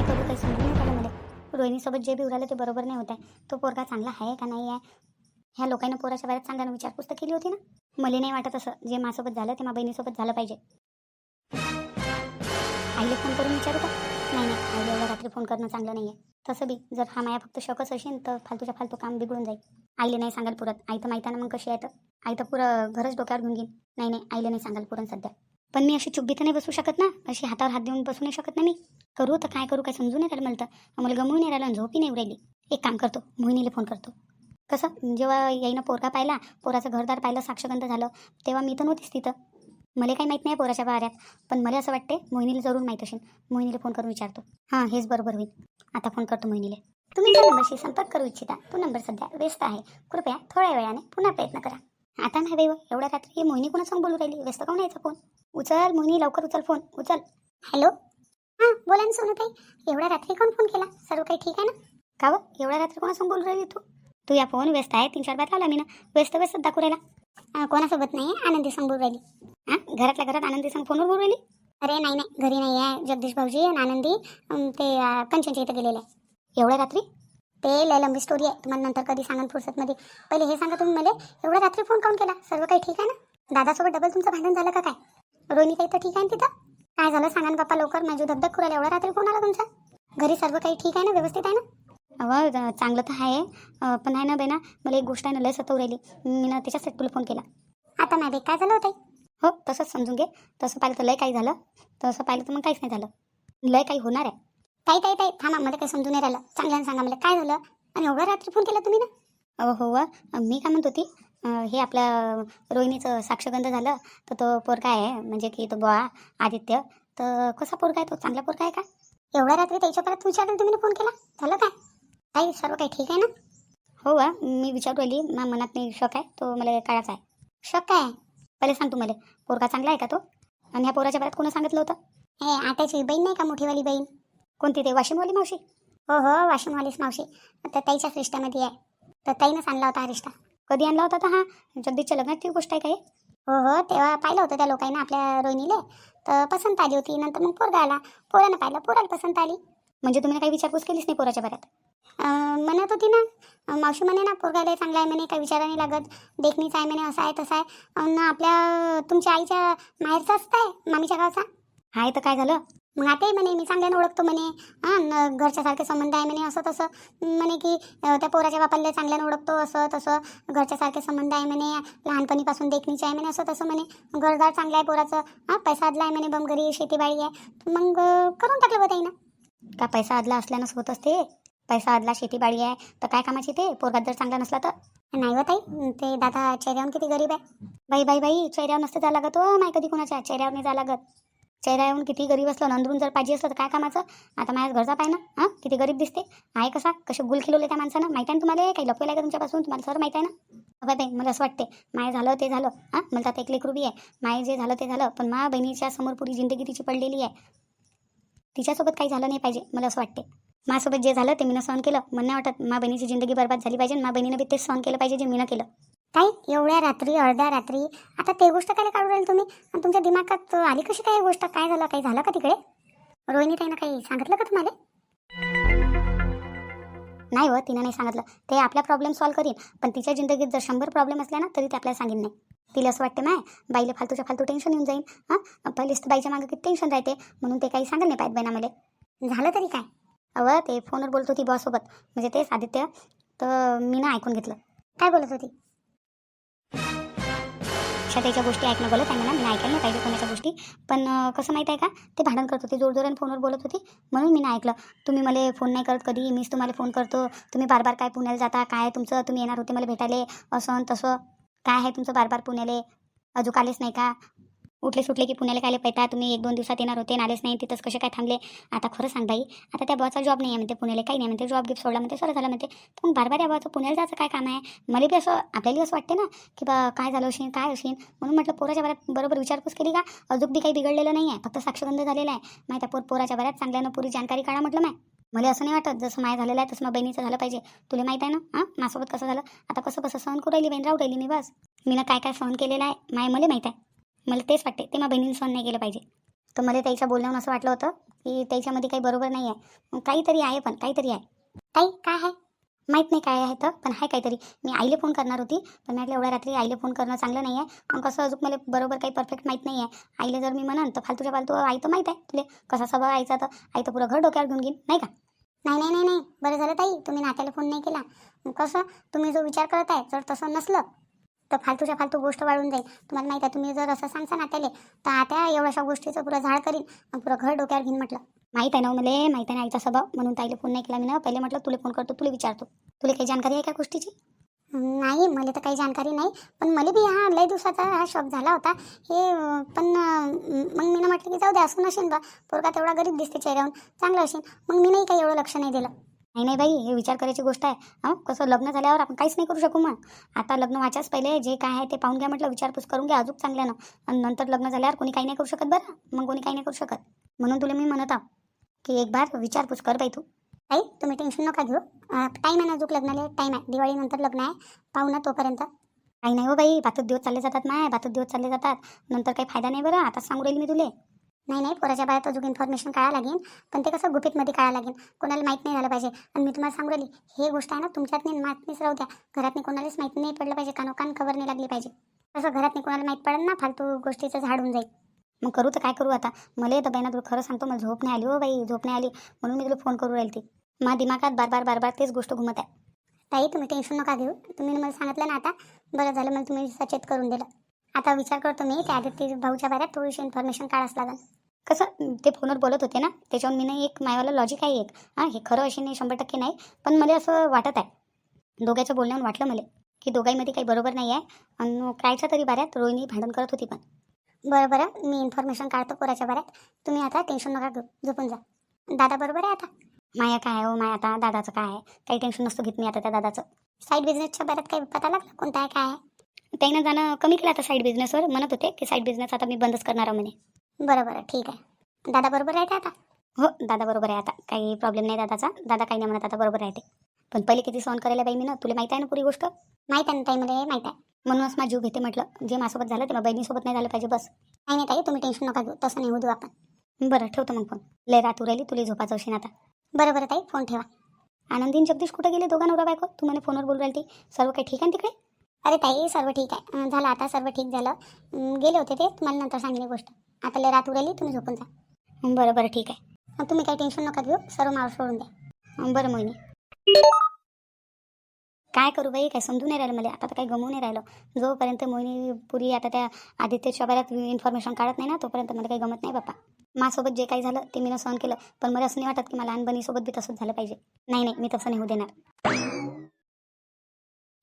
काय करू काही समजून नाही मला. रोहिणीसोबत जे बी उरालं ते बरोबर नाही होत आहे. तो पोरगा चांगला आहे का नाही आहे? ह्या लोकांना पोराच्या बाहेर चांगल्यानं विचारपूस तर केली होती ना? मला नाही वाटत असं जे माझ्यासोबत झालं ते माझ्या बहिणीसोबत झालं पाहिजे. आईला फोन करून विचारू का? नाही नाही. आईला एवढ्या रात्री फोन करणं चांगलं नाही आहे तसं बी जर हा माया फक्त शकच असेल तर फालतूच्या फालतू काम बिघडून जाईल. आईले नाही सांगाल पुरत. आई तर माहिती आहे ना मग कशी आहे तर? आई तर पुरं घरच डोक्यावर घेऊन घेईन. नाही नाही. आईला नाही सांगाल पुरण सध्या. पण मी अशी चुब्बी तर नाही बसू शकत ना. अशी हातावर हात देऊन बसू नाही शकत ना मी. करू तर काय करू काय समजून नाही राहिलं मला तर. मला गमवून नाही राहिलं आणि झोपी नाही राहिली. एक काम करतो मोहिनीला फोन करतो. कसं? जेव्हा याईनं पोरगा पाहिला पोराचं घरदार पाहिलं साक्षगंध झालं तेव्हा मी तर नव्हतीच तिथं. मला काही माहीत नाही पोराच्या बाऱ्यात पण मला असं वाटते मोहिनीला जरूर माहीत असेल. मोहिनीला फोन करून विचारतो. हां हेच बरोबर होईल. आता फोन करतो मोहिनीला. तुम्ही ज्या नंबरशी संपर्क करू इच्छिता. तो नंबर सध्या व्यस्त आहे. कृपया थोड्या वेळाने पुन्हा प्रयत्न करा. आता नाही बाई एवढ्या रात्री मोहिनी कोणा सांग बोलू राहिली? व्यस्त काऊन यायचा फोन? उचल मोहिनी लवकर उचल फोन उचल. हॅलो? हां बोला ना सोनूताई. एवढ्या रात्री कोण फोन केला? सर्व काही ठीक आहे ना? का एवढ्या रात्री कोणासंग बोलू राहिली तू? तू या फोन व्यस्त आहे तीन चार बार लावला मी ना. व्यस्त व्यस्त दाखवू राहिला. कोणासोबत नाही आनंदी संग बोलू राहिली. हां? घरातल्या घरात आनंदी संग फोनवर बोलू राहिली? अरे नाही नाही. घरी नाही आहे जगदीश भाऊजी आणि आनंदी ते कंचनच्या इथं गेलेले आहे. एवढ्या रात्री? ते लय लंबी स्टोरी आहे. तुम्हाला नंतर कधी सांगा फुर्सतमध्ये. पहिले हे सांगा तुम्ही मला. एवढ्या रात्री फोन काऊन केला? सर्व काही ठीक आहे ना? दादासोबत डबल तुमचं भांडण झालं का काय? रोहिणी काही तर ठीक आहे ना तिथं? काय झालं सांगा ना पप्पा लवकर. माझी धगधग करायला एवढ्या रात्री फोन आला तुमचा? घरी सर्व काही ठीक आहे ना? व्यवस्थित आहे ना? ज- चांगलं तर आहे. पण आहे ना बेना मला एक गोष्ट आहे ना लय सतवू राहिली. मी ना त्याच्यासाठी तुला फोन केला. आता नाही बे काय झालं होतं हो तसंच समजून घे. तसं पाहिलं तर लय काही झालं. तसं पाहिलं तर मग काहीच नाही झालं. लय काही होणार आहे. काही काही काही थांबा मला काही समजून नाही राहिलं. चांगल्यानं सांगा मला काय झालं? आणि एवढ्या रात्री फोन केला तुम्ही ना? अहो हो वा मी काय म्हणत होती अं, हे आपल्या रोहिणीचं साक्षगंध झालं तर तो पोरगा आहे म्हणजे की तो बुवा आदित्य तर कसा पोरगा आहे तो? चांगला पोरगा आहे का? एवढ्या रात्री त्याच्या परत विचारलं तुम्ही फोन केला? झालं काय? काही सर्व काही ठीक आहे ना? हो वा मी विचारू राहिली मा मनात नाही शक आहे तो मला काळाचा आहे. शक काय? आहे? पहिले सांग तू मला पोरगा चांगला आहे का तो? आणि ह्या पोराच्या परत कोणी सांगितलं होतं? हे आट्याची बहीण नाही का मोठीवाली बहीण? कोणती ते वाशिमवाली मावशी? हो हो वाशिमवालीच मावशी. तर ताईच्याच रिश्त्यामध्ये आहे. तर ताईनंच आणला होता हा रिश्ता. कधी आणला होता तर हा? जगदीशच्या लग्नात ती गोष्ट आहे काय हो? हो तेव्हा पाहिलं होतं त्या लोकांना आपल्या रोहिणीले. तर पसंत आली होती. नंतर मग पोरगा आला. पोरानं पाहिलं. पोराला पसंत आली. म्हणजे तुम्ही काही विचारपूस केलीच नाही पोराच्या बऱ्यात? म्हणत होती ना. मावशी म्हणे ना पोरगायला चांगला आहे म्हणे. काही विचारा नाही लागत. देखणीच आहे म्हणे. असं आहे तसं आहे. आपल्या तुमच्या आईच्या माहेरचाच आहे मामीच्या गावचा? आहे तर काय झालं? मग आताही म्हणे मी चांगल्यानं ओळखतो म्हणे. हां न घरच्यासारखे संबंध आहे म्हणे असं तसं. म्हणे की त्या पोराच्या बापाला चांगल्यानं ओळखतो असं तसं. घरच्यासारखे संबंध आहे म्हणे लहानपणीपासून देखणीचे आहे म्हणे असं तसं म्हणे. घरदार चांगलं आहे पोराचं. हां पैसा अदला आहे म्हणे बम घरी शेतीबाडी आहे. तर मग करून टाकलं बघ ना का पैसा अदला असल्यानंच होत असते? पैसा अदला शेतीबाडी आहे तर काय कामाची ते? पोरगात जर चांगला नसला तर? नाही होत ताई ते दादा चेहऱ्यावर किती गरीब आहे. बाई बाई बाई चेहऱ्यावर नसतं जा लागत हो नाही कधी कुणाच्या चेहऱ्यावर नाही जा लागत. चेहऱ्यावरून किती गरीब असलं नंदरून जर पाहिजे असलं तर काय कामाचं? आता माझ्या घरचा पाय ना हां? किती गरीब दिसते. आहे कसा? कसे गुल खिलवले त्या माणसानं? माहिती आहे ना तुम्हाला? काही लपवेला का तुमच्यापासून? तुम्हाला सर माहिती आहे ना? अगं बाई मला असं वाटते माय झालं ते झालं हां? मला आता एक लेकरू आहे. माय जे झालं ते झालं पण मा बहिणीच्या समोर पुरी जिंदगी तिची पडलेली आहे. तिच्यासोबत काही झालं नाही पाहिजे मला असं वाटते माझ्यासोबत जे झालं ते मीनं सहन केलं. मला नाही वाटत मा बहिणीची जिंदगी बरबाद झाली पाहिजे मा बहिणीनं बी तेच सहन केलं पाहिजे जे मीनं केलं. काय एवढ्या रात्री अर्ध्या रात्री आता ते गोष्ट काय काढू राहील तुम्ही? आणि तुमच्या दिमागात आली कशी काय गोष्ट? काय झालं काही झालं का तिकडे? रोहिणी ताईनं काही सांगितलं का तुम्हाला? नाही व तिनं नाही सांगितलं. ते आपला प्रॉब्लेम सॉल्व्ह करीन पण तिच्या जिंदगीत जर शंभर प्रॉब्लेम असल्या ना तरी ते आपल्याला सांगेन नाही. तिला असं वाटतं माय बाईला फालतूच्या फालतू टेन्शन येऊन जाईन. हां? पहिलेच तर बाईच्या मागं किती टेन्शन राहते? म्हणून ते काही सांगत नाही पाहिजे बाईना मला झालं तरी काय? अव ते फोनवर बोलत होती बॉससोबत म्हणजे तेच आदित्य. तर मी ना ऐकून घेतलं. काय बोलत होती? त्याच्या गोष्टी ऐकणं बोलत आहे म्हणा मी ऐकायला नाही पाहिजे कोणाच्या गोष्टी. पण कसं माहीत आहे का? ते भांडण करत होते जोरजोराने फोनवर बोलत होती. म्हणून मी नाही ऐकलं. तुम्ही मला फोन नाही करत कधी मीच तुम्हाला फोन करतो. तुम्ही बार बार काय पुण्याला जाता काय तुमचं तुम्ही येणार होते मला भेटायला असं तसं. काय आहे तुमचं बार बार पुण्याला? अजून आलेच नाही का? उठले सुटले की पुण्याला काय पैता तुम्ही एक दोन दिवसात येणार होते आलेच नाही तिथंच कसे काय थांबले? आता खरं सांग बाई आता त्या बॉचा जॉब नाही आहे म्हणते पुण्याला काही नाही म्हणते जॉब गिफ्ट सोडला म्हणते सरळ झालं म्हणते. तर मग बार बार या बॉचं पुण्याला जायचं काय काम आहे? मला बी असं आपल्याला असं वाटते ना की बा काय झालं असेल काय असेल? म्हणून म्हटलं पोराच्या बऱ्यात बरोबर विचारपूस केली का? अजून बी काही बिघडलेलं नाही आहे फक्त साक्षगंध झालेला आहे. माहिती आहे पोर पोराच्या बऱ्यात चांगल्यानं पुरी जानकारी काढा म्हटलं माय. मला असं नाही वाटत जसं माय झालेलं आहे तसं मग बहिणीचं झालं पाहिजे. तुला माहीत आहे ना? हां? माझ्यासोबत कसं झालं? आता कसं कसं सहन करू राहिली बहीण राहू राहिली मी बस. मी ना काय काय सहन केलेलं आहे माय मला माहीत आहे. मला तेच वाटते ते माझ्या बहिणीने सहन नाही केलं पाहिजे. तर मला त्याच्या बोलण्यावर असं वाटलं होतं की त्याच्यामध्ये काही बरोबर नाही आहे काहीतरी आहे पण काहीतरी आहे. ताई काय आहे? माहीत नाही काय आहे तर पण आहे काहीतरी. मी आईला फोन करणार होती पण म्हटलं एवढ्या रात्री आईला फोन करणं चांगलं नाही आहे मग कसं अजून मला बरोबर काही परफेक्ट माहीत नाही आहे आईला जर मी म्हणन तर फालतूच्या फालतू आई तर माहीत आहे तुले. कसा स्वभाव आईचा तर. आई तर पुरं घर डोक्यावर घेऊन घेईन नाही का? नाही नाही नाही नाही. बरं झालं ताई तुम्ही नात्याला फोन नाही केला. कसं? तुम्ही जो विचार करत आहे जर तसं नसलं तर फालतूच्या फालतू गोष्ट वाढून जाईल. तुम्हाला माहिती आहे तुम्ही जर असं सांगता नात्याले तर आता एवढ्याशा गोष्टीचं पुरं झाड करीन मग पुरं घर डोक्यावर घेईन म्हटलं. माहीत आहे ना हो मला माहीत आहे ना आईचा स्वभाव. म्हणून ताईला फोन नाही केला मी ना. पहिले म्हटलं तुला फोन करतो तुला विचारतो. तुला काही जानकारी आहे का गोष्टीची? नाही मला तर काही जानकारी नाही. पण मला बी हा लय दिवसाचा हा शॉक झाला होता. हे पण मग मी ना म्हटलं की जाऊ दे असं नसेल बा. पोरगा तेवढा गरीब दिसते चेहऱ्याहून चांगलं असेल मग मी नाही काही एवढं लक्ष नाही दिलं. नाही नाही बाई हे विचार करायची गोष्ट आहे. हां कसं लग्न झाल्यावर आपण काहीच नाही करू शकू मग. आता लग्न व्हायच्याच पहिले जे काय आहे ते पाहून घ्या म्हटलं विचारपूस करून घ्या अजून चांगल्यानं. आणि नंतर लग्न झाल्यावर कोणी काही नाही करू शकत बरं. मग कोणी काही नाही करू शकत. म्हणून तुला मी म्हणत आहो की एक बार विचारपूस कर बाई तू. आई तुम्ही टेन्शन नका घेऊ. टाईम आहे ना अजून लग्नाला टाईम आहे. दिवाळीनंतर लग्न आहे. पाहू ना तोपर्यंत. काही नाही हो बाई बातच दिवस चालले जातात माय बातच दिवस चालले जातात. नंतर काही फायदा नाही बरं. आता सांगू राहील मी तुले. नाही नाही पोराच्या बाहेर अजून इन्फॉर्मेशन काढायला लागेल. पण ते कसं गुपितमध्ये कळायला लागेल? कोणाला माहीत नाही झालं पाहिजे. आणि मी तुम्हाला सांगू राहिली हे गोष्ट आहे ना तुमच्यात नाही माहीत राहू द्या. घरात कोणालाच माहीत नाही पडलं पाहिजे. कानोकान खबर नाही लागली पाहिजे. तसं घरात कोणाला माहीत पडेल ना फालतू गोष्टीचं झाड होऊन जाईल. मग करू तर काय करू आता? मला येतं बाई ना तुला खरं सांगतो मला झोप नाही आली हो बाई झोप नाही आली. म्हणून मी तुला फोन करू राहील ती मा दिमागात बार बार बार बार तेच गोष्ट घुमत आहे. ताई तुम्ही टेन्शन नका घेऊ. तुम्ही मला सांगितलं ना आता. बरं झालं मला तुम्ही सचेत करून दिलं. आता विचार करतो मी त्या आदित्य भाऊच्या बाऱ्यात थोडीशी इन्फॉर्मेशन काढाच लागेल. कसं ते फोनवर बोलत होते ना त्याच्यावर मी नाही एक मायवाला लॉजिक आहे एक. हां हे खरं अशी नाही शंभर टक्के नाही पण मला असं वाटत आहे. दोघांच्या बोलण्यावर वाटलं मला की दोघांमध्ये काही बरोबर नाही आहे आणि कायच्या तरी बाऱ्यात रोहिणी भांडण करत होती पण. बरं बरं मी इन्फॉर्मेशन काढतो पोराच्या बाऱ्यात. तुम्ही आता टेन्शन नका घेऊ झोपून जा. दादा बरोबर आहे आता? माया काय आहे हो माया आता दादाचं काय आहे? काही टेन्शन नसतं घेत मी आता त्या दादाचं. साईड बिझनेसच्या बाऱ्यात काही पता लागला? कोणता आहे काय आहे? त्यानं जाणं कमी केलं आता साईड बिझनेसवर म्हणत होते की साईड बिझनेस आता मी बंदच करणार आहे म्हणे. बरं बरं ठीक आहे. दादा बरोबर आहे का आता? हो दादा बरोबर आहे आता. काही प्रॉब्लेम नाही दादाचा. दादा काही नाही म्हणत आता बरोबर आहे ते. पण पहिले किती सहन करायला बाई मी ना तुला माहिती आहे ना पुरी गोष्ट? माहीत आहे ना ताई मला माहीत आहे. म्हणूनच माझा जीव घेते म्हटलं जे माझ्यासोबत झालं ते बहिणीसोबत नाही झालं पाहिजे बस. नाही नाही ताई तुम्ही टेन्शन नका घेऊ. तसं नाही होऊ देऊ आपण. बरं ठेवतो मग फोन लय रात उरायली तुला झोपाचं असेल आता. बरं बरं ताई फोन ठेवा. आनंदीन जगदीश कुठे गेले दोघा नवरा बायको तू म्हणे फोनवर बोलू राहिली सर्व काही ठीक आहे ना तिकडे? अरे ताई सर्व ठीक आहे. झालं आता सर्व ठीक झालं. गेले होते ते तुम्हाला नंतर सांगली गोष्ट. आता लय रात उरायली तुम्ही झोपून जा. बरं बरं ठीक आहे. तुम्ही काही टेन्शन नका घेऊ सर्व मावर सोडून द्या. बरं मोहिनी. काय करू बाई काय समजून नाही राहिलं मला. आता तर काही गमवून नाही राहिलं. जोपर्यंत मोहिनी पुरी आता त्या आदित्यच्या बऱ्यात इन्फॉर्मेशन काढत नाही ना तोपर्यंत मला काही गमत नाही बाप्पा. माझ्यासोबत जे काही झालं ते मी सहन केलं. पण मला असं नाही वाटत की मला लहानपणीसोबत बी तसंच झालं पाहिजे. नाही नाही मी तसं नाही होऊ देणार.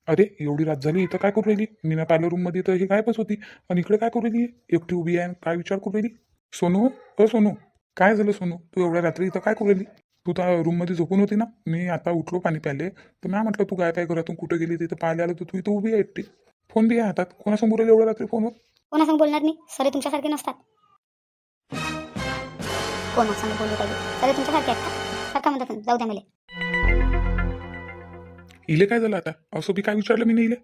अरे एवढी रात झाली इथं काय करू राहिली? मीना पार्लर रूममध्ये तर हे गायबच होती. आणि इकडे काय करू राहिली? एकटी उभी आहे काय विचार करू राहिली? सोनू अ सोनू काय झालं सोनू? तू एवढ्या रात्री इथं काय करू राहिली? तू त्या रूममध्ये झोपून होती ना? मी आता उठलो पाणी प्याले तर मी म्हटलं तू काय काय घरातून कुठं गेली? तिथं पाहायला आलं तर तू इथं उभी आहे एकटी. फोन बी आहे हातात. कोणासमोर राहिली एवढ्या रात्री फोनवर? कोणासंग बोलणार मी? सरे तुमच्यासारखे नसतात. कोणासंग बोलू पाहिजे सरे तुमच्यासारखे आहेत का? सारखा म्हणतात ना, जाऊ द्या मला. इले काय झालं आता? असं बी काय विचारलं मी नाही इले?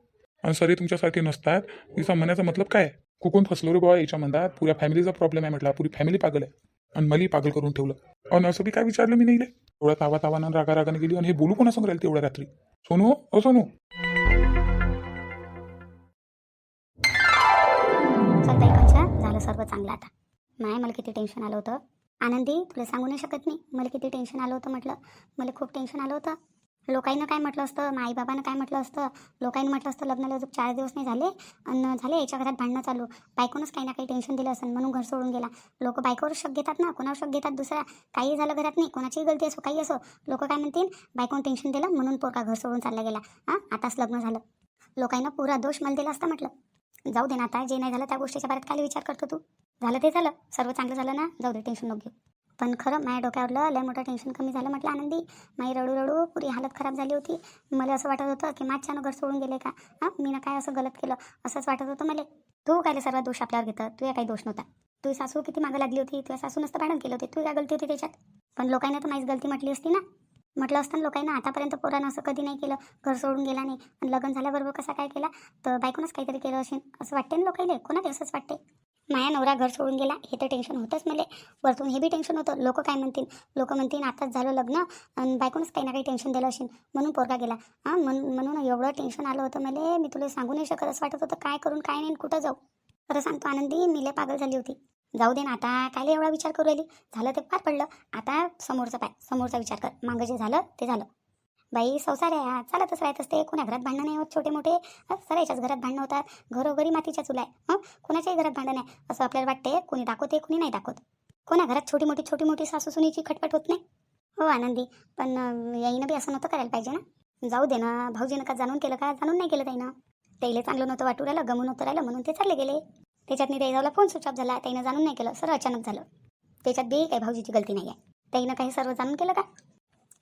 आणि सरे तुमच्यासारखे नसतात. तिचा म्हणायचा मतलब काय? कुकून फसलो रे बाबा याच्या म्हणतात पुऱ्या फॅमिलीचा प्रॉब्लेम आहे म्हटला. पुरी फॅमिली पागल आहे. आणि मलाही पागल करून ठेवलं. आणि असं बी काय विचारलं मी नाही इले? एवढ्या तावा तावानं रागा रागाने गेली आणि हे बोलू कोणासमोर राहील तेवढ्या रात्री? सोनू अ सोनू. चल कंचा झालं सर्व चांगलं आता. नाही मला किती टेन्शन आलं होतं. आनंदी तुला सांगू नाही शकत मी. मला किती टेन्शन आलं होतं म्हटलं. मला खूप टेन्शन आलं होतं. लोकांनी काय म्हटलं असतं आई बाबानं काय म्हटलं असतं लोकांनी म्हटलं असतं लग्नाला अजून चार दिवस नाही झाले आणि झाले याच्या घरात भांडणं चालू. बायकोनंच काही ना काही टेन्शन दिलं असेल म्हणून घर सोडून गेला. लोक बायकोवर शक घेतात ना कोणावर शक घेतात दुसरा काही झालं घरात नाही कोणाचीही गलती असो काही असो लोक काय म्हणतील? बायकोनं टेन्शन दिलं म्हणून पोरका घर सोडून चालला गेला. हां आताच लग्न झालं. लोकांना पुरा दोष मला दिला असता म्हटलं. जाऊ दे ना आता जे नाही झालं त्या गोष्टीच्या बारेत काय विचार करतो तू. झालं ते झालं सर्व चांगलं झालं ना? जाऊ दे टेन्शन नको घेऊ. पण खरं माझ्या डोक्यावरलं लय मोठं टेन्शन कमी झालं. म्हटलं आनंदी माझी रडू रडू पुरी हालत खराब झाली होती. मला असं वाटत होतं की माझ्यानं घर सोडून गेले का? हां मी ना काय असं गलत केलं? असंच वाटत होतं मला. तू काय सर्वात दोष आपल्यावर घेतं? तुझ्या काही दोष नव्हता. तुझी सासू किती मागं लागली होती? तुझ्या सासू नसतं भांडण केलं होते. तू काय गलती होती त्याच्यात? पण लोकांना तर माझीच गलती म्हटली असती ना. म्हटलं असतं ना लोकांना आतापर्यंत पोरानं असं कधी नाही केलं. घर सोडून गेला नाही. आणि लग्न झाल्याबरोबर कसा काय केला? तर बायकोनच काहीतरी केलं असेल. असं वाटते ना लोकांना कोणाला असंच वाटते माया नवरा घर सोडून गेला हे तर टेन्शन होतंच मला. वरतून हे बी टेन्शन होतं. लोक काय म्हणतील? लोक म्हणतील आताच झालं लग्न आणि बायकोनंच काही ना काही टेन्शन दिलं असेल म्हणून पोरगा गेला. हां म्हणून म्हणून एवढं टेन्शन आलं होतं मला. मी तुला सांगू नाही शकत असं वाटत होतं. काय करून काय नाही आणि कुठं जाऊ? खरं सांगतो आनंदी मिले पागल झाली होती. जाऊ दे ना आता. कायले एवढा विचार करू राहिली? झालं ते पार पडलं. आता समोरचं पाय. समोरचा विचार कर. मागं जे झालं ते झालं. बाई संसार आहे हा. चालतच राहत असते. कोणा घरात भांडणं नाही होत छोटे मोठे सरायच्याच घरात भांडणं होतात. घरोघरी मातीच्या चुला आहे हं? कोणाच्याही घरात भांडण आहे असं आपल्याला वाटते कोणी दाखवते कोणी नाही दाखवत. कोणा घरात छोटी मोठी छोटी मोठी सासू सुनीची खटपट होत नाही? हो आनंदी. पण याईनं बी असं नव्हतं करायला पाहिजे ना? जाऊ दे ना. भाऊजीनं का जाणून केलं का? जाणून नाही केलं त्यानं त्याला चांगलं नव्हतं वाटू राहिलं गमून नव्हतं राहिलं म्हणून ते चालले गेले. त्याच्यातनी त्याला फोन स्विच ऑफ झाला. त्यानं जाणून नाही केलं. सर अचानक झालं. त्याच्यात बी काही भाऊजीची गलती नाही आहे त्याईनं काही सर्व जाणून केलं का?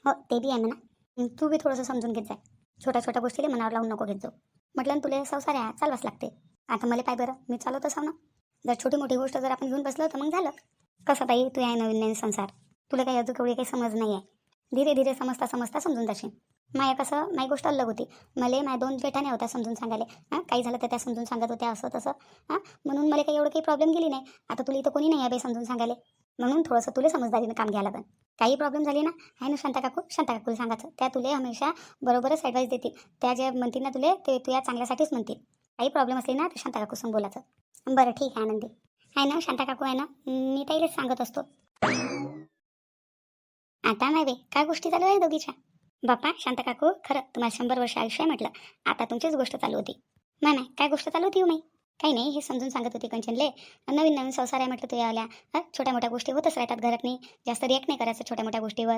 हो ते बी आहे म्हणा. तू बी थोडंसं समजून घेत जाय. छोट्या छोट्या गोष्टीला मनावर लावून नको घेत जाऊ. म्हटलं ना तुला संसार आहे चालवाच लागते. आता मला पाय बरं मी चालवत असाव ना जर छोटी मोठी गोष्ट जर आपण घेऊन बसलो तर मग झालं. कसं ताई तू आहे नवीन नवीन संसार. तुला काही अजून एवढी काही समज नाही आहे धीरे धीरे समजता समजता समजून जाशील. माया कसं माझी गोष्ट अलग होती. मला माझ्या दोन जेठाने होत्या समजून सांगायला. हां काही झालं तर त्या समजून सांगत होत्या असं तसं. हां म्हणून मला काही एवढं काही प्रॉब्लेम गेली नाही. आता तुला इथं कोणी नाही आहे बाई समजून सांगायला. म्हणून थोडंसं तुला समजदारीनं काम घ्यायला पण काही प्रॉब्लेम झाली ना? आहे ना शांता काकू? शांता काकूला सांगायचं. त्या तुले हमेशा बरोबरच ॲडवाईस देतील. त्या ज्या म्हणतील ना तुले ते तुझ्या चांगल्यासाठीच म्हणतील. काही प्रॉब्लेम असली ना तर शांता काकू संग बोलायचं. बरं ठीक आहे आनंदी. आहे ना शांता काकू आहे ना? मी ताईलाच सांगत असतो. आता नाही काय गोष्टी चालू आहे दोघीच्या? बापा शांता काकू खरं तुम्हाला शंभर वर्ष आयुष्य आहे म्हटलं. आता तुमचीच गोष्ट चालू होती. नाही नाही काय गोष्ट चालू होती हो माई काही नाही हे समजून सांगत होती कंचनले. नवीन नवीन संसार आहे म्हटलं तुझ्या आल्या. हं, छोट्या मोठ्या गोष्टी होतच राहतात घरात नाही जास्त रिॲक्ट नाही करायचं छोट्या मोठ्या गोष्टीवर.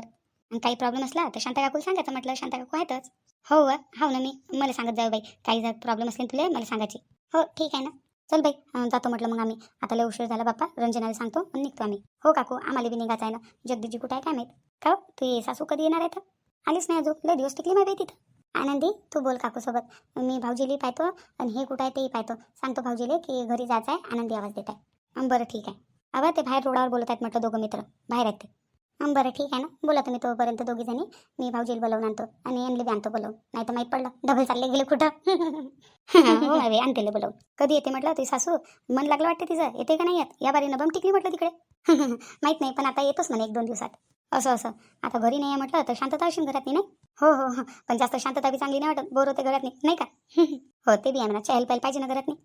आणि काही प्रॉब्लेम असला तर शांता काकूला सांगायचं म्हटलं. शांता काकू आहेतच. हो व हो ना मी. मला सांगत जाऊ बाई. काही जर प्रॉब्लेम असेल तुला मला सांगायची. हो ठीक आहे ना. चल बाई जातो म्हटलं मग आम्ही. आता लय उशीर झाला बाप्पा. रंजनाला सांगतो आणि निघतो आम्ही. हो काकू आम्हाला बी निघायचं आहे ना. जगदीजी कुठं आहे? काय माहीत? का तू ये सासू कधी येणार आहे तर? आलीच नाही अजून. लय दिवस टिकली माहिती तिथं. आनंदी तू बोल काकूसोबत. मी भाऊजीली पाहतो आणि हे कुठं आहे तेही पाहतो. सांगतो भाऊजीले की घरी जायचं आहे आनंदी आवाज देत आहे. बरं ठीक आहे. अबा ते बाहेर रोडावर बोलत आहेत म्हटलं दोघं मित्र. बाहेर आहेत ते. बरं ठीक आहे ना. बोला तुम्ही तोपर्यंत दोघी जणी. मी भाऊजीला बोलवून आणतो आणि एमली बी आणतो बोलवून. नाही तर माहीत पडलं डबल चालले गेले कुठं? हो, हवे आणतेले बोलवून. कधी येते म्हटलं ती सासू? मन लागलं वाटतं तिचं. येते का नाही येत? या बारीनं बम टिकली म्हटलं तिकडे. माहीत नाही पण आता येतोच म्हणे एक दोन दिवसात. असं असं. आता घरी नाही आहे म्हटलं तर शांतता असेल घरात नाही? हो हो हो. पण जास्त शांतता बी चांगली नाही वाटत. बोर होते घरात नाही का? हो ते बी आहे म्हणा चहल पहल पाहिजे ना घरात नाही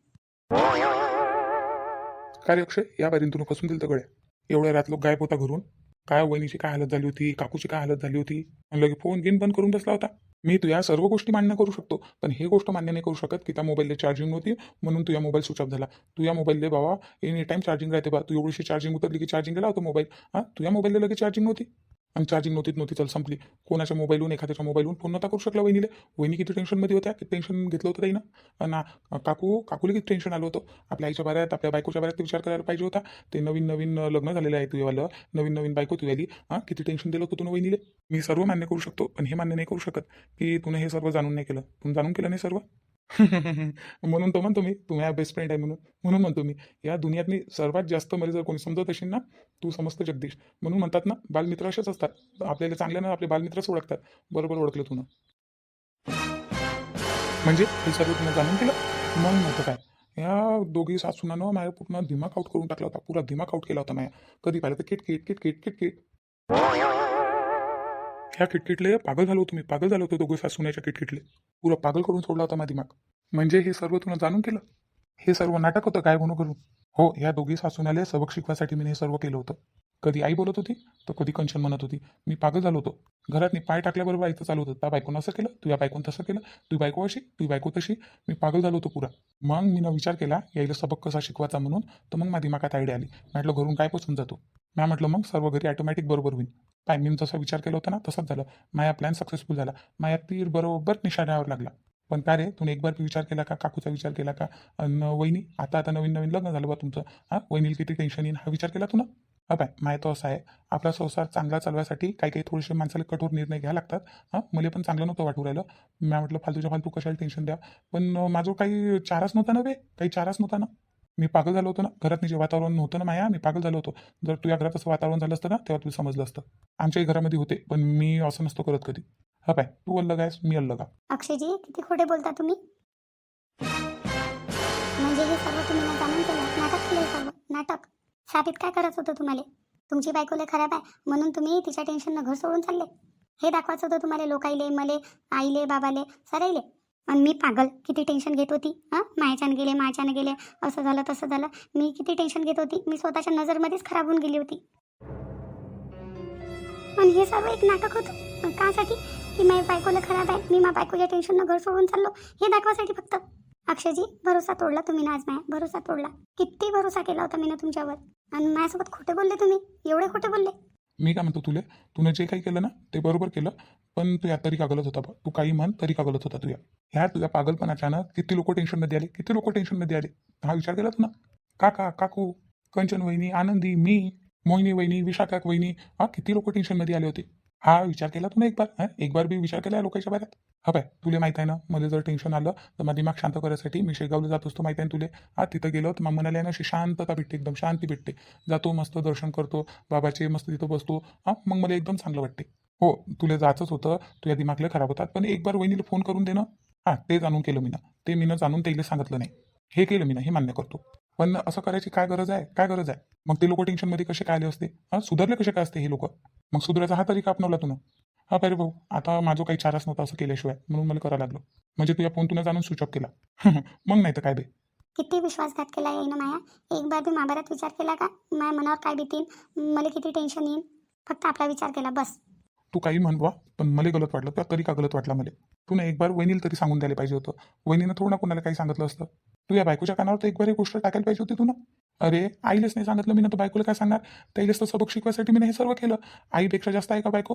काय अक्षय? या बारीन तुला कसून दिलं गड्या. एवढ्या रात लोक गायब होता घरून. काय वहिनीची काय हालत झाली होती काकूची काय हालत झाली होती? लगे फोन गेम बंद करून बसला होता. मी तुझ्या सर्व गोष्टी मान्य करू शकतो पण हे गोष्ट मान्य नाही करू शकत की त्या मोबाईलला चार्जिंग नव्हती म्हणून तुझ्या मोबाईल स्विच ऑफ झाला. तुझ्या मोबाईलले बाबा एनी टाइम चार्जिंग राहते बा. तू एवढीशी चार्जिंग उतरली की चार्जिंग गेला होता मोबाईल हां? तुझ्या मोबाईलला लगेच चार्जिंग नव्हती. आणि चार्जिंग नव्हती नव्हती चल संपली. कोणाच्या मोबाईलहून एखाद्याच्या मोबाईलहून फोन नव्हता करू शकला वहिनीले. वहिनी किती टेन्शनमध्ये होत्या किती टेन्शन घेतलं होतं ताईनं? ना काकू काकूला किती टेन्शन आलं होतं? आपल्या आईच्या बाऱ्यात आपल्या बायकोच्या बाऱ्यात विचार करायला पाहिजे होता. ते नवीन नवीन लग्न झालेलं आहे तुझ्यावालं. नवीन नवीन बायको तुझ्याली हां किती टेन्शन दिलं होतं तुला वहिनीले? मी सर्व मान्य करू शकतो पण हे मान्य नाही करू शकत की तुने हे सर्व जाणून नाही केलं. तुम्ही जाणून केलं नाही सर्व? म्हणून तो म्हणतो मी तू माझ्या बेस्ट फ्रेंड आहे म्हणून. म्हणून म्हणतो मी या दुनियात मी सर्वात जास्त मला जर कोणी समजत असेल ना तू समजतो जगदीश. म्हणून म्हणतात ना बालमित्र असेच असतात. आपल्याला चांगल्यानं आपले बालमित्रच ओळखतात. बरोबर ओळखलं तुनं म्हणजे हे सर्व तुम्ही जाणून केलं? मग नव्हतं काय? या दोघी सासूनानं माझ्या पूर्ण दिमाग आउट करून टाकला होता. पुरा दिमाग आउट केला होता माझ्या. कधी पाहिलं तर किट किट किट किट किट किट ह्या किटकिटले पागल झालो होतो मी. पागल झालो होतो दोघं सासूण्याच्या किटकिटले पुरा पागल करून सोडला होता माझा दिमाग म्हणजे हे सर्व तुला जाणून केलं? हे सर्व नाटक होतं काय म्हणू करून हो या दोघी सासूनाले सबक शिकवासाठी मी हे सर्व केलं होतं. कधी आई बोलत होती तर कधी कंचन म्हणत होती. मी पागल झालो होतो. घरात मी पाय टाकल्याबरोबर आईचं चालू होतं. त्या बायकोनं असं केलं तुझ्या बायकोनं तसं केलं तुझी बायको अशी तुझी बायको तशी. मी पागल झालो होतो पुरा. मग मी विचार केला यायला सबक कसा शिकवायचा म्हणून? तर मग माझ्या दिमागात आयडिया आली. म्हटलं घरून काय पोचून जातो? मॅम म्हटलं मग सर्व घरी ऑटोमॅटिक बरोबर होईल पाय मी जसा विचार केला होता ना तसंच झालं. माया प्लॅन सक्सेसफुल झाला. माझ्या तीर बरोबर निशाण्यावर लागला. पण का रे तुम्ही एक बार विचार केला का? काकूचा विचार केला का? वहिनी आता आता नवीन नवीन लग्न झालं बा तुमचं. हां? वहिनीला किती टेन्शन येईल हा विचार केला तू ना? हा माय तो असं आहे. आपला संसार चांगला चालवायसाठी काही काही थोडेसे माणसाला कठोर निर्णय घ्यावे लागतात. हां? मला पण चांगलं नव्हतं वाटू राहिलं. मी म्हटलं फालतूच्या फालतू कशाला टेन्शन द्या? पण माझं काही चाराच नव्हता ना बे? काही चाराच नव्हता ना? मी पागल झालो होतो ना घरात जे वातावरण नव्हतं ना माया मी पागल झालो होतो. जर तुझ्या घरात असं वातावरण झालं असतं ना तेव्हा तुला समजलं असतं. आमच्याही घरामध्ये होते पण मी असं नसतो करत कधी. हा पाय तू अल्लग आहेस मी अल्लग आहे अक्षयजी किती खोटे बोलता तुम्ही? म्हणजे हे सर्व तुम्ही ना जाणून केलं नाटक केलं सर्व नाटक. साबित काय करायचं होतं तुम्हाला? तुमची बायकोले खराब आहे म्हणून तुम्ही तिच्या टेन्शननं घर सोडून चालले. हे दाखवायचं होतं तुम्हाला लोकाईले मले आईले बाबाले सराईले आणि मी पागल किती टेन्शन घेत होती हां? मायाच्यानं गेले मायाच्यानं गेले असं झालं तसं झालं. मी किती टेन्शन घेत होती मी स्वतःच्या नजरमध्येच खराब होऊन गेली होती. आणि हे सर्व एक नाटक होतं. कासाठी की माझ्या बायकोला खराब आहे मी माझ्या बायकोच्या टेन्शननं घर सोडून चाललो हे दाखवासाठी फक्त. अक्षयजी भरोसा तोडला तुम्ही ना आज माया भरोसा तोडला. किती भरोसा केला होता मी ना तुमच्यावर. आणि माझ्यासोबत खोटे बोलले तुम्ही एवढे खोटे बोलले. मी काय म्हणतो तुले तुने जे काही केलं ना ते बरोबर केलं पण तू या तरी कागलत होता बा तू काही म्हण तरी कागलत होता तुया ह्या तुझ्या पागलपणाच्यानं किती लोक टेन्शनमध्ये आले किती लोक टेन्शनमध्ये आले. हा विचार केला तू ना? काका काकू कंचन वहिनी आनंदी मी मोहिनी वहिनी विशाखा वहिनी हा किती लोक टेन्शनमध्ये आले होते? हा विचार केला तू ना एक बार हा? एक बार बी विचार केला लोकांच्या बाऱ्यात? हा बाय तुला माहीत आहे ना मला जर टेन्शन आलं तर माझं दिमाग शांत करायसाठी मी शेगावला जात असतो माहिती आहे तुले? हा तिथं गेलो तर मनाला आहे ना अशी शांतता भेटते एकदम शांती भेटते. जातो मस्त दर्शन करतो बाबाचे मस्त तिथं बसतो. हां मग मला एकदम चांगलं वाटते. हो तुला जायचंच होतं तुझ्या दिमागला खराब होतात पण एक बार वहिनीला फोन करून देणं हां ते जाणून केलं मी ना ते मी जाणून त्याला सांगितलं नाही. हे केलं मी ना हे मान्य करतो. पण असं करायची काय गरज आहे? काय गरज आहे? मग ते लोक टेन्शनमध्ये कसे काय आले असते? हां सुधारले कसे काय असते हे लोक? मग सुधारायचा हा तरीका अपनवला तू हा पारे भाऊ आता माझं काही चारच नव्हतं असं केल्याशिवाय म्हणून मला करावं लागलं. म्हणजे तुझ्या फोन तुला जाणून स्विच ऑफ केला. मग नाही तर काय बे. किती विश्वासघात केला येईन माया? एक बार बी माबारात विचार केला का? माया मनावर काय भीतीन मला किती टेन्शन येईन? फक्त आपला विचार केला बस. तू काही म्हण बा पण मला गलत वाटलं त्या तरी का गलत वाटला मला? तू ना एक बार वहिनीला तरी सांगून द्यायला पाहिजे होतं. वहिनीनं थोडं ना कोणाला काही सांगितलं असतं. तू या बायकोच्या कानावर तर एक बार ही गोष्ट टाकायला पाहिजे होती तू ना अरे आईलाच नाही सांगितलं मी ना तर बायकोला काय सांगणार? त्याईलाच तर सबक शिकवायसाठी मी हे सर्व केलं. आईपेक्षा जास्त आहे का बायको?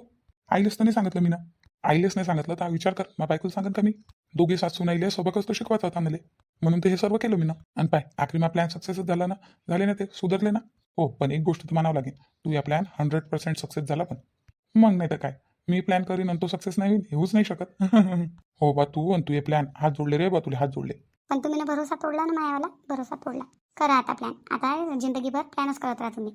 आईलेस तर नाही सांगितलं मी ना आईलेस नाही सांगितलं तर विचार कर. मग बायकोला सांगेन का मी? दोघे सासून आईले सोबतच तर शिकवायचा होता मला म्हणून ते हे सर्व केलं मी ना आणि पाय आखरी मग प्लॅन सक्सेसच झाला ना? झाले ना ते? सुधारले ना? हो पण एक गोष्ट तर म्हणावं लागेल. तू या प्लॅन हंड्रेड पर्सेंट सक्सेस झाला पण. मग नाही तर काय? मी प्लॅन करीन आणि तो सक्सेस नाही होईल येऊच नाही शकत. हो बा तू आणि तू हे प्लॅन हात जोडले रे बा तुला हात जोडले. पण तुम्ही ना भरोसा तोडला ना मायावाला? भरोसा तोडला. करा आता प्लॅन आता जिंदगीभर प्लॅनच करत राहा तुम्ही.